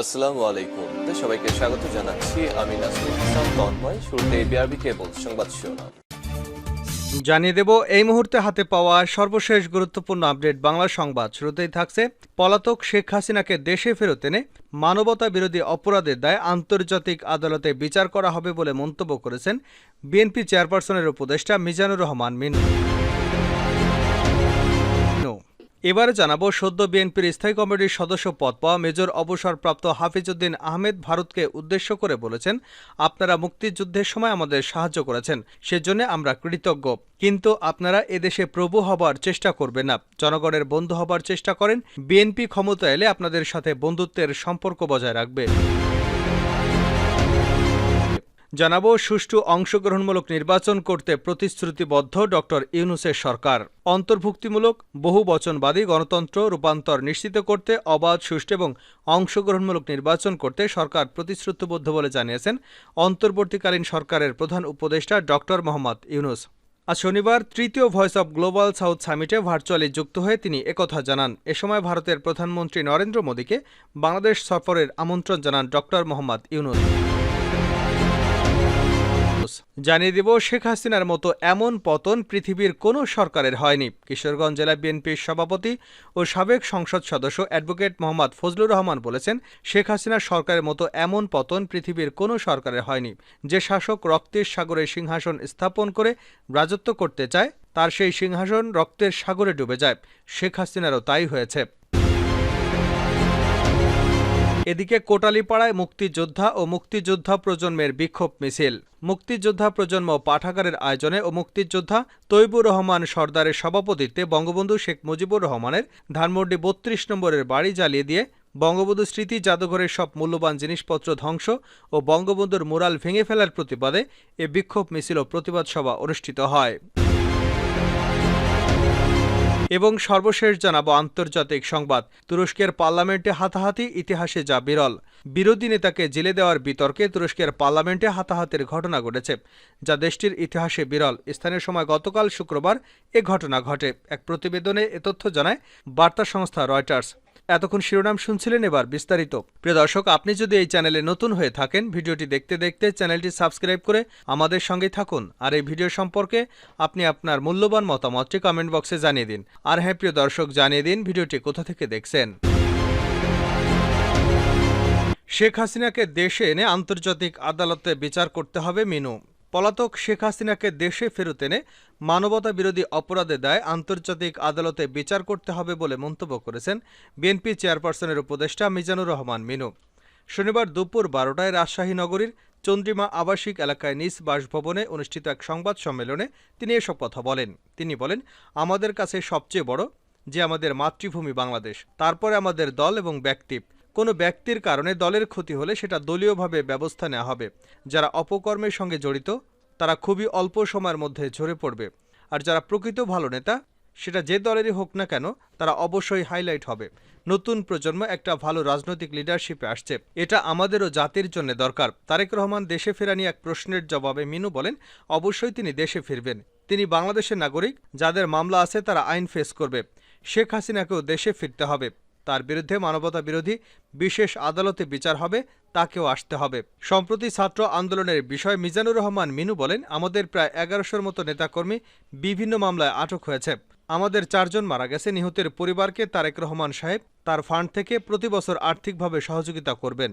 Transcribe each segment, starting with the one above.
আসসালামু আলাইকুম। সবাইকে স্বাগত জানাচ্ছি। আমি নাসরুল ইসলাম তন্ময়। শুরুতে বিআরবি কেবল সংবাদ শিরোনাম। জানিয়ে দেব, এই মুহূর্তে হাতে পাওয়া সর্বশেষ গুরুত্বপূর্ণ আপডেট বাংলা সংবাদ। শুরুতেই থাকছে পলাতক শেখ হাসিনাকে দেশে ফেরত এনে মানবতা বিরোধী অপরাধের দায় আন্তর্জাতিক আদালতে বিচার করা হবে বলে মন্তব্য করেছেন বিএনপি চেয়ারপারসনের উপদেষ্টা মিজানুর রহমান মিনু এবারে জানাব, সদ্য বিএনপির স্থায়ী কমিটির সদস্য পদ পাওয়া মেজর অবসরপ্রাপ্ত হাফিজউদ্দিন আহমেদ ভারতকে উদ্দেশ্য করে বলেছেন, আপনারা মুক্তিযুদ্ধের সময় আমাদের সাহায্য করেছেন, সেজন্য আমরা কৃতজ্ঞ। কিন্তু আপনারা এদেশে প্রভু হবার চেষ্টা করবেন না। জনগণের বন্ধু হবার চেষ্টা করেন। বিএনপি ক্ষমতা এলে আপনাদের সাথে বন্ধুত্বের সম্পর্ক বজায় রাখবে। জানাব, সুষ্ঠু অংশগ্রহণমূলক নির্বাচন করতে প্রতিশ্রুতিবদ্ধ ডক্টর ইউনুসের সরকার। অন্তর্ভুক্তিমূলক, বহু বচনবাদী গণতন্ত্র রূপান্তর নিশ্চিত করতে অবাধ, সুষ্ঠু এবং অংশগ্রহণমূলক নির্বাচন করতে সরকার প্রতিশ্রুতিবদ্ধ বলে জানিয়েছেন অন্তর্বর্তীকালীন সরকারের প্রধান উপদেষ্টা ডক্টর মোহাম্মদ ইউনুস। আজ শনিবার তৃতীয় ভয়েস অব গ্লোবাল সাউথ সামিটে ভার্চুয়ালি যুক্ত হয়ে তিনি একথা জানান। এ সময় ভারতের প্রধানমন্ত্রী নরেন্দ্র মোদীকে বাংলাদেশ সফরের আমন্ত্রণ জানান ডক্টর মোহাম্মদ ইউনুস। জানিয়ে দেব, শেখ হাসিনার মতো এমন পতন পৃথিবীর কোনো সরকারের হয়নি। কিশোরগঞ্জ জেলা বিএনপির সভাপতি ও সাবেক সংসদ সদস্য অ্যাডভোকেট মোহাম্মদ ফজলুর রহমান বলেছেন, শেখ হাসিনার সরকারের মতো এমন পতন পৃথিবীর কোনো সরকারের হয়নি। যে শাসক রক্তের সাগরে সিংহাসন স্থাপন করে রাজত্ব করতে চায়, তার সেই সিংহাসন রক্তের সাগরে ডুবে যায়। শেখ হাসিনারও তাই হয়েছে। এদিকে কোটালিপাড়ায় মুক্তিযোদ্ধা ও মুক্তিযোদ্ধা প্রজন্মের বিক্ষোভ মিছিল। মুক্তিযোদ্ধা প্রজন্ম পাঠাগারের আয়োজনে ও মুক্তিযোদ্ধা তৈবুর রহমান সর্দারের সভাপতিত্বে বঙ্গবন্ধু শেখ মুজিবুর রহমানের ধানমন্ডি বত্রিশ নম্বরের বাড়ি জ্বালিয়ে দিয়ে বঙ্গবন্ধু স্মৃতি জাদুঘরের সব মূল্যবান জিনিসপত্র ধ্বংস ও বঙ্গবন্ধুর মুরাল ভেঙে ফেলার প্রতিবাদে এ বিক্ষোভ মিছিল ও প্রতিবাদ সভা অনুষ্ঠিত হয়। এবং সর্বশেষ জানাব আন্তর্জাতিক সংবাদ। তুরস্কের পার্লামেন্টে হাতাহাতি, ইতিহাসে যা বিরল। বিরোধী নেতাকে জেলে দেওয়ার বিতর্কে তুরস্কের পার্লামেন্টে হাতাহাতির ঘটনা ঘটেছে, যা দেশটির ইতিহাসে বিরল। স্থানীয় সময় গতকাল শুক্রবার এ ঘটনা ঘটে। এক প্রতিবেদনে এ তথ্য জানায় বার্তা সংস্থা রয়টার্স। এতক্ষণ শিরোনাম শুনছিলেন এবার বিস্তারিত। প্রিয় দর্শক, আপনি যদি এই চ্যানেলে নতুন হয়ে থাকেন, ভিডিওটি দেখতে দেখতে চ্যানেলটি সাবস্ক্রাইব করে আমাদের সঙ্গে থাকুন। আর এই ভিডিও সম্পর্কে আপনি আপনার মূল্যবান মতামতটি কমেন্ট বক্সে জানিয়ে দিন। আর হ্যাঁ প্রিয় দর্শক, জানিয়ে দিন ভিডিওটি কোথা থেকে দেখছেন। শেখ হাসিনাকে দেশে এনে আন্তর্জাতিক আদালতে বিচার করতে হবে মিনু। পলাতক শেখ হাসিনাকে দেশে ফেরত এনে মানবতা বিরোধী অপরাধের দায় আন্তর্জাতিক আদালতে বিচার করতে হবে বলে মন্তব্য করেছেন বিএনপি চেয়ারপারসনের উপদেষ্টা মিজানুর রহমান মিনু। শনিবার দুপুর বারোটায় রাজশাহী নগরীর চন্দ্রিমা আবাসিক এলাকায় নিজ বাসভবনে অনুষ্ঠিত এক সংবাদ সম্মেলনে তিনি এসব কথা বলেন। তিনি বলেন, আমাদের কাছে সবচেয়ে বড় যে আমাদের মাতৃভূমি বাংলাদেশ, তারপরে আমাদের দল এবং ব্যক্তি কোনো ব্যক্তির কারণে দলের ক্ষতি হলে সেটা দলীয়ভাবে ব্যবস্থা নেওয়া হবে। যারা অপকর্মের সঙ্গে জড়িত, তারা খুবই অল্প সময়ের মধ্যে ঝরে পড়বে। আর যারা প্রকৃত ভালো নেতা, সেটা যে দলেরই হোক না কেন, তারা অবশ্যই হাইলাইট হবে। নতুন প্রজন্ম একটা ভালো রাজনৈতিক লিডারশিপে আসছে। এটা আমাদেরও জাতির জন্য দরকার। তারেক রহমান দেশে ফেরা নিয়ে এক প্রশ্নের জবাবে মিনু বলেন, অবশ্যই তিনি দেশে ফিরবেন। তিনি বাংলাদেশের নাগরিক, যাদের মামলা আছে তারা আইন ফেস করবে। শেখ হাসিনাকেও দেশে ফিরতে হবে। তার বিরুদ্ধে মানবতা বিরোধী বিশেষ আদালতে বিচার হবে, তাকেও আসতে হবে। সম্প্রতি ছাত্র আন্দোলনের বিষয় মিজানুর রহমান মিনু বলেন, আমাদের প্রায় এগারোশোর মতো নেতাকর্মী বিভিন্ন মামলায় আটক হয়েছে। আমাদের চারজন মারা গেছে। নিহতের পরিবারকে তারেক রহমান সাহেব তার ফান্ড থেকে প্রতি বছর আর্থিকভাবে সহযোগিতা করবেন।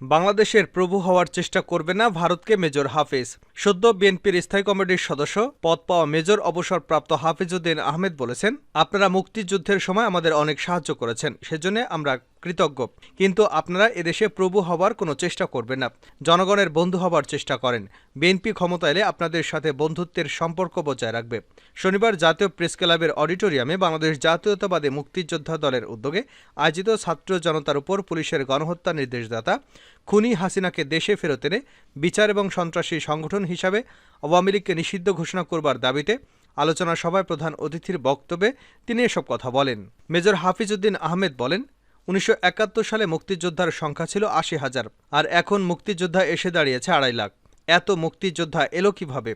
বাংলাদেশের প্রভু হওয়ার চেষ্টা করবে না ভারতকে মেজর হাফিজ। সদ্য বিএনপির স্থায়ী কমিটির সদস্য পদ পাওয়া মেজর অবসরপ্রাপ্ত হাফিজউদ্দিন আহমেদ বলেছেন, আপনারা মুক্তিযুদ্ধের সময় আমাদের অনেক সাহায্য করেছেন, সেজন্য আমরা কৃতজ্ঞ। কিন্তু আপনারা এদেশে প্রভু হবার কোনো চেষ্টা করবেন না। জনগণের বন্ধু হবার চেষ্টা করেন। বিএনপি ক্ষমতা এলে আপনাদের সাথে বন্ধুত্বের সম্পর্ক বজায় রাখবে। শনিবার জাতীয় প্রেস ক্লাবের অডিটোরিয়ামে বাংলাদেশ জাতীয়তাবাদী মুক্তিযোদ্ধা দলের উদ্যোগে আয়োজিত ছাত্র জনতার উপর পুলিশের গণহত্যা নির্দেশদাতা খুনি হাসিনাকে দেশে ফেরত এনে বিচার এবং সন্ত্রাসী সংগঠন হিসাবে আওয়ামী লীগকে নিষিদ্ধ ঘোষণা করবার দাবিতে আলোচনা সভায় প্রধান অতিথির বক্তব্যে তিনি এসব কথা বলেন। মেজর হাফিজউদ্দিন আহমেদ বলেন উনিশশো একাত্তর সালে মুক্তিযোদ্ধার সংখ্যা ছিল আশি হাজার, আর এখন মুক্তিযোদ্ধা এসে দাঁড়িয়েছে আড়াই লাখ। এত মুক্তিযোদ্ধা এলো কীভাবে?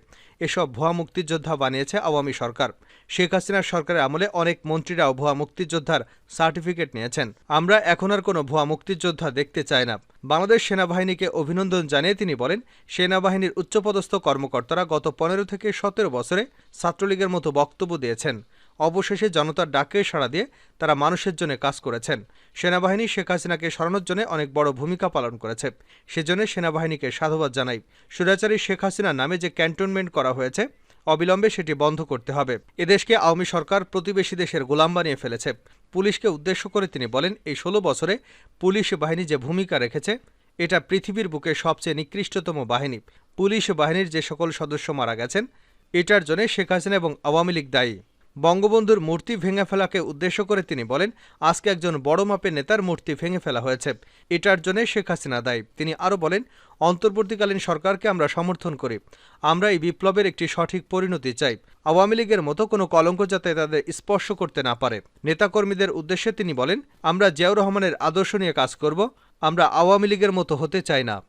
এসব ভুয়া মুক্তিযোদ্ধা বানিয়েছে আওয়ামী সরকার। শেখ হাসিনার সরকারের আমলে অনেক মন্ত্রীরাও ভুয়া মুক্তিযোদ্ধার সার্টিফিকেট নিয়েছেন। আমরা এখন আর কোনো ভুয়া মুক্তিযোদ্ধা দেখতে চাই না। বাংলাদেশ সেনাবাহিনীকে অভিনন্দন জানিয়ে তিনি বলেন, সেনাবাহিনীর উচ্চপদস্থ কর্মকর্তারা গত পনেরো থেকে সতেরো বছরে ছাত্রলীগের মতো বক্তব্য দিয়েছেন। অবশেষে জনতার ডাকে সাড়া দিয়ে তারা মানুষের জন্য কাজ করেছেন। সেনাবাহিনী শেখ হাসিনাকে সরানোর জন্য অনেক বড় ভূমিকা পালন করেছে। সেজন্য সেনাবাহিনীকে সাধুবাদ জানাই। সুরাচারী শেখ হাসিনার নামে যে ক্যান্টনমেন্ট করা হয়েছে, অবিলম্বে সেটি বন্ধ করতে হবে। এদেশকে আওয়ামী সরকার প্রতিবেশী দেশের গোলাম বানিয়ে ফেলেছে। পুলিশকে উদ্দেশ্য করে তিনি বলেন, এই ষোলো বছরে পুলিশ বাহিনী যে ভূমিকা রেখেছে, এটা পৃথিবীর বুকে সবচেয়ে নিকৃষ্টতম বাহিনী। পুলিশ বাহিনীর যে সকল সদস্য মারা গেছেন, এটার জন্য শেখ হাসিনা এবং আওয়ামী লীগ দায়ী। বঙ্গবন্ধুর মূর্তি ভেঙে ফেলাকে উদ্দেশ্য করে তিনি বলেন, আজকে একজন বড় মাপের নেতার মূর্তি ভেঙে ফেলা হয়েছে। এটার জন্য শেখ হাসিনা দায়ী। তিনি আরও বলেন, অন্তর্বর্তীকালীন সরকারকে আমরা সমর্থন করি। আমরা এই বিপ্লবের একটি সঠিক পরিণতি চাই। আওয়ামী লীগের মতো কোনো কলঙ্ক যাতে তাদের স্পর্শ করতে না পারে। নেতাকর্মীদের উদ্দেশ্যে তিনি বলেন, আমরা জিয়াউর রহমানের আদর্শ নিয়ে কাজ করব, আমরা আওয়ামী লীগের মতো হতে চাই না।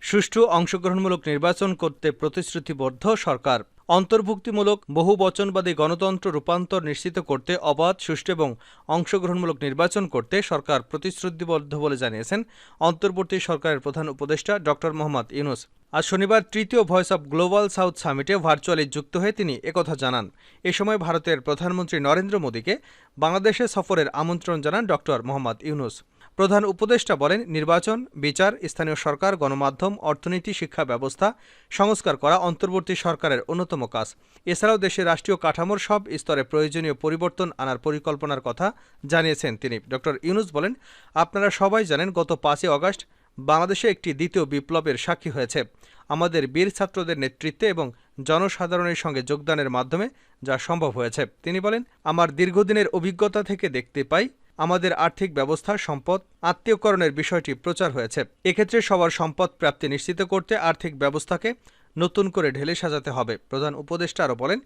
সুষ্ঠু অংশগ্রহণমূলক নির্বাচন করতে প্রতিশ্রুতিবদ্ধ সরকার। অন্তর্ভুক্তিমূলক বহু বচনবাদী গণতন্ত্র রূপান্তর নিশ্চিত করতে, অবাধ, সুষ্ঠু এবং অংশগ্রহণমূলক নির্বাচন করতে সরকার প্রতিশ্রুতিবদ্ধ বলে জানিয়েছেন অন্তর্বর্তী সরকারের প্রধান উপদেষ্টা ড. মোহাম্মদ ইউনুস। আজ শনিবার তৃতীয় ভয়েস অব গ্লোবাল সাউথ সামিটে ভার্চুয়ালি যুক্ত হয়ে তিনি একথা জানান। এ সময় ভারতের প্রধানমন্ত্রী নরেন্দ্র মোদীকে বাংলাদেশে সফরের আমন্ত্রণ জানান ড. মোহাম্মদ ইউনুস। প্রধান উপদেষ্টা বলেন, নির্বাচন, বিচার, স্থানীয় সরকার, গণমাধ্যম, অর্থনীতি, শিক্ষা ব্যবস্থা সংস্কার করা অন্তর্বর্তী সরকারের অন্যতম কাজ। এছাড়াও দেশের রাষ্ট্রীয় কাঠামোর সব স্তরে প্রয়োজনীয় পরিবর্তন আনার পরিকল্পনার কথা জানিয়েছেন তিনি। ড. ইউনুস বলেন, আপনারা সবাই জানেন, গত পাঁচই অগস্ট বাংলাদেশে একটি দ্বিতীয় বিপ্লবের সাক্ষী হয়েছে। আমাদের বীর ছাত্রদের নেতৃত্বে এবং জনসাধারণের সঙ্গে যোগদানের মাধ্যমে যা সম্ভব হয়েছে। তিনি বলেন, আমার দীর্ঘদিনের অভিজ্ঞতা থেকে দেখতে পাই আমাদের আর্থিক ব্যবস্থা সম্পদ, আত্মীয়করণের বিষয়টি প্রচার হয়েছে। এক্ষেত্রে সবার সম্পদ প্রাপ্তি নিশ্চিত করতে আর্থিক ব্যবস্থাকে নতুন করে ঢেলে সাজাতে হবে, প্রধান উপদেষ্টা আরও বলেন।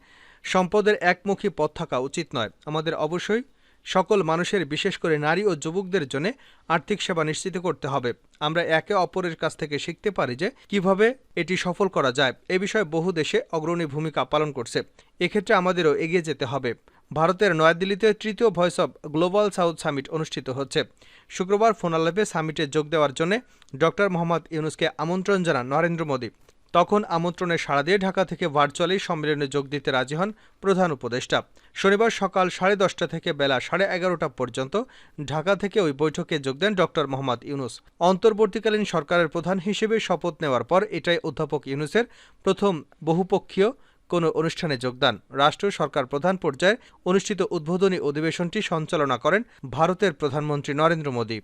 সম্পদের একমুখী পথ থাকা উচিত নয়। আমাদের অবশ্যই সকল মানুষের, বিশেষ করে নারী ও যুবকদের জন্য আর্থিক সেবা নিশ্চিত করতে হবে। আমরা একে অপরের কাছ থেকে শিখতে পারি যে কীভাবে এটি সফল করা যায়। এ বিষয়ে বহু দেশে অগ্রণী ভূমিকা পালন করছে। এক্ষেত্রে আমাদেরও এগিয়ে যেতে হবে। ভারতের নয়াদিল্লিতে তৃতীয় voice of global south summit অনুষ্ঠিত হচ্ছে। শুক্রবার ফোনালাপে সামিটে যোগ দেওয়ার জন্য ডক্টর মোহাম্মদ ইউনুসকে আমন্ত্রণ জানান নরেন্দ্র মোদী। তখন আমন্ত্রণে সাড়া দিয়ে ঢাকা থেকে ভার্চুয়ালি সম্মেলনে যোগ দিতে রাজি হন প্রধান উপদেষ্টা। শনিবার সকাল সাড়ে দশটা থেকে বেলা সাড়ে এগারোটা পর্যন্ত ঢাকা থেকে ওই বৈঠকে যোগ দেন ডক্টর মোহাম্মদ ইউনুস। অন্তর্বর্তীকালীন সরকারের প্রধান হিসেবে শপথ নেওয়ার পর এটাই অধ্যাপক ইউনুসের প্রথম বহুপক্ষীয় কোনো অনুষ্ঠানে যোগদান। রাষ্ট্র সরকার প্রধান পর্যায়ে অনুষ্ঠিত উদ্বোধনী অধিবেশনটি সঞ্চালনা করেন ভারতের প্রধানমন্ত্রী নরেন্দ্র মোদী।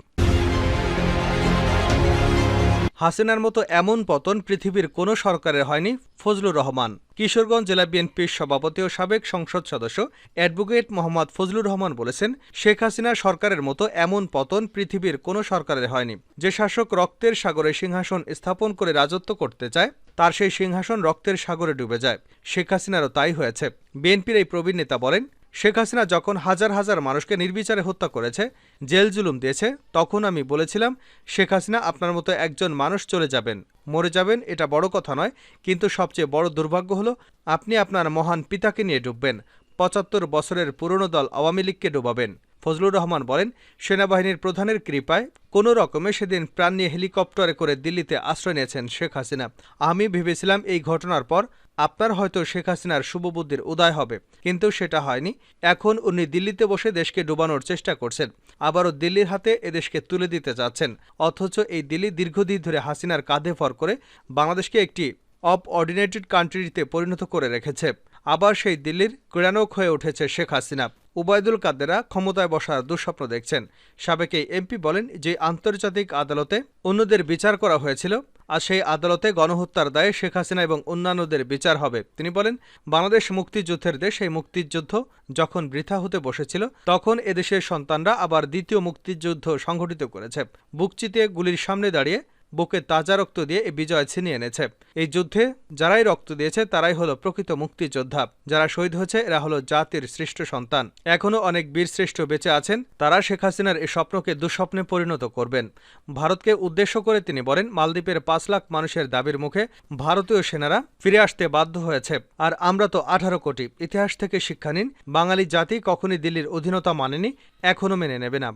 হাসিনার মতো এমন পতন পৃথিবীর কোনো সরকারের হয়নি ফজলুর রহমান। কিশোরগঞ্জ জেলা বিএনপির সভাপতি ও সাবেক সংসদ সদস্য অ্যাডভোকেট মোহাম্মদ ফজলুর রহমান বলেছেন, শেখ হাসিনা সরকারের মতো এমন পতন পৃথিবীর কোনো সরকারের হয়নি। যে শাসক রক্তের সাগরে সিংহাসন স্থাপন করে রাজত্ব করতে চায়, তার সেই সিংহাসন রক্তের সাগরে ডুবে যায়। শেখ হাসিনারও তাই হয়েছে। বিএনপির এই প্রবীণ নেতা বলেন শেখ হাসিনা যখন হাজার হাজার মানুষকে নির্বিচারে হত্যা করেছে, জেল জুলুম দিয়েছে, তখন আমি বলেছিলাম, শেখ হাসিনা আপনার মতো একজন মানুষ চলে যাবেন। মরে যাবেন, এটা বড় কথা নয়। কিন্তু সবচেয়ে বড় দুর্ভাগ্য হলো, আপনি আপনার মহান পিতাকে নিয়ে ডুববেন। পঁচাত্তর বছরের পুরনো দল আওয়ামী লীগকে ডুবাবেন। ফজলুর রহমান বলেন, সেনাবাহিনীর প্রধানের কৃপায় কোনো রকমে সেদিন প্রাণ নিয়ে হেলিকপ্টারে করে দিল্লিতে আশ্রয় নিয়েছেন শেখ হাসিনা। আমি ভেবেছিলাম এই ঘটনার পর আপনার হয়তো শেখ হাসিনার শুভবুদ্ধির উদয় হবে। কিন্তু সেটা হয়নি। এখন উনি দিল্লিতে বসে দেশকে ডুবানোর চেষ্টা করছেন। আবারও দিল্লির হাতে এদেশকে তুলে দিতে চাচ্ছেন অথচ এই দিল্লি দীর্ঘদিন ধরে হাসিনার কাঁধে ভর করে বাংলাদেশকে একটি অব অর্ডিনেটেড কান্ট্রিতে পরিণত করে রেখেছে। আবার সেই দিল্লির ক্রীড়ানক হয়ে উঠেছে শেখ হাসিনা। উবায়দুল কাদেরা ক্ষমতায় বসার দুঃস্বপ্ন দেখছেন। সাবেক এমপি বলেন যে, আন্তর্জাতিক আদালতে অন্যদের বিচার করা হয়েছিল আর সেই আদালতে গণহত্যার দায়ে শেখ হাসিনা এবং অন্যান্যদের বিচার হবে। তিনি বলেন, বাংলাদেশ মুক্তিযুদ্ধের দেশ, এই মুক্তিযুদ্ধ যখন বৃথা হতে বসেছিল, তখন এদেশের সন্তানরা আবার দ্বিতীয় মুক্তিযুদ্ধ সংঘটিত করেছে। বুক চিতিয়ে গুলির সামনে দাঁড়িয়ে বুকে তাজা রক্ত দিয়ে এই বিজয় ছিনিয়ে এনেছে। এই যুদ্ধে যারাই রক্ত দিয়েছে, তারাই হলো প্রকৃত মুক্তিযোদ্ধা। যারা শহীদ হয়েছে, এরা হলো জাতির শ্রেষ্ঠ সন্তান। এখনও অনেক বীরশ্রেষ্ঠ বেঁচে আছেন, তারা শেখ হাসিনার এই স্বপ্নকে দুঃস্বপ্নে পরিণত করবেন। ভারতকে উদ্দেশ্য করে তিনি বলেন, মালদ্বীপের পাঁচ লাখ মানুষের দাবির মুখে ভারতীয় সেনারা ফিরে আসতে বাধ্য হয়েছে। আর আমরা তো আঠারো কোটি। ইতিহাস থেকে শিক্ষা নিন, বাঙালি জাতি কখনই দিল্লির অধীনতা মানেনি এখনও মেনে নেবে না।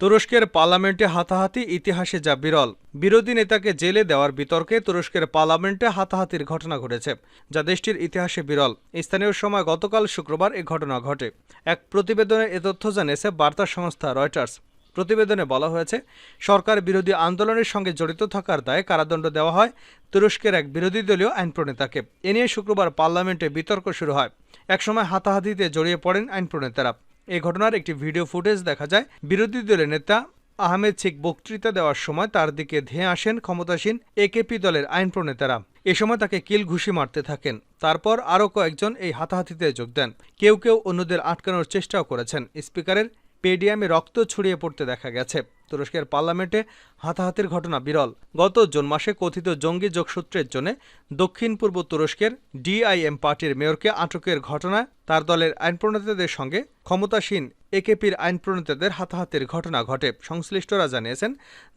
তুরস্কের পার্লামেন্টে হাতাহাতি ইতিহাসে যা বিরল, বিরোধী নেতাকে জেলে দেওয়ার বিতর্কে তুরস্কের পার্লামেন্টে হাতাহাতির ঘটনা ঘটেছে, যা দেশটির ইতিহাসে বিরল। স্থানীয় সময় গতকাল শুক্রবার এ ঘটনা ঘটে। এক প্রতিবেদনে এ তথ্য জানিয়েছে বার্তা সংস্থা রয়টার্স। প্রতিবেদনে বলা হয়েছে, সরকার বিরোধী আন্দোলনের সঙ্গে জড়িত থাকার দায়ে কারাদণ্ড দেওয়া হয় তুরস্কের এক বিরোধী দলীয় আইন প্রণেতাকে। এ নিয়ে শুক্রবার পার্লামেন্টে বিতর্ক শুরু হয়। একসময় হাতাহাতিতে জড়িয়ে পড়েন আইন প্রণেতারা। এই ঘটনার একটি ভিডিও ফুটেজ দেখা যায়। বিরোধী দলের নেতা আহমেদ শেখ বক্তৃতা দেওয়ার সময় তার দিকে ধেয়ে আসেন ক্ষমতাসীন একেপি দলের আইন প্রণেতারা। এ সময় তাকে কিল ঘুষি মারতে থাকেন। তারপর আরও কয়েকজন এই হাতাহাতিতে যোগ দেন। কেউ কেউ অন্যদের আটকানোর চেষ্টাও করেছেন। স্পিকারের পেডিয়ামে রক্ত ছড়িয়ে পড়তে দেখা গেছে। তুরস্কের পার্লামেন্টে হাতাহাতির ঘটনা বিরল। গত জুন মাসে কথিত জঙ্গি যোগসূত্রের জন্য দক্ষিণ পূর্ব তুরস্কের ডিআইএম পার্টির মেয়রকে আটকের ঘটনায় তার দলের আইন প্রণেতাদের সঙ্গে ক্ষমতাসীন একেপির আইন প্রণেতাদের হাতাহাতির ঘটনা ঘটে। সংশ্লিষ্টরা জানিয়েছেন,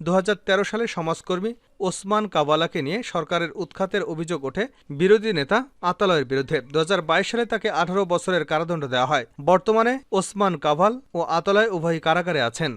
দুহাজার তেরো সালে সমাজকর্মী ওসমান কাওয়ালাকে নিয়ে সরকারের উৎখাতের অভিযোগ ওঠে বিরোধী নেতা আতালয়ের বিরুদ্ধে। দু হাজার বাইশ সালে তাকে আঠারো বছরের কারাদণ্ড দেওয়া হয়। বর্তমানে ওসমান কাভাল ও আতালয় উভয়ই কারাগারে আছেন।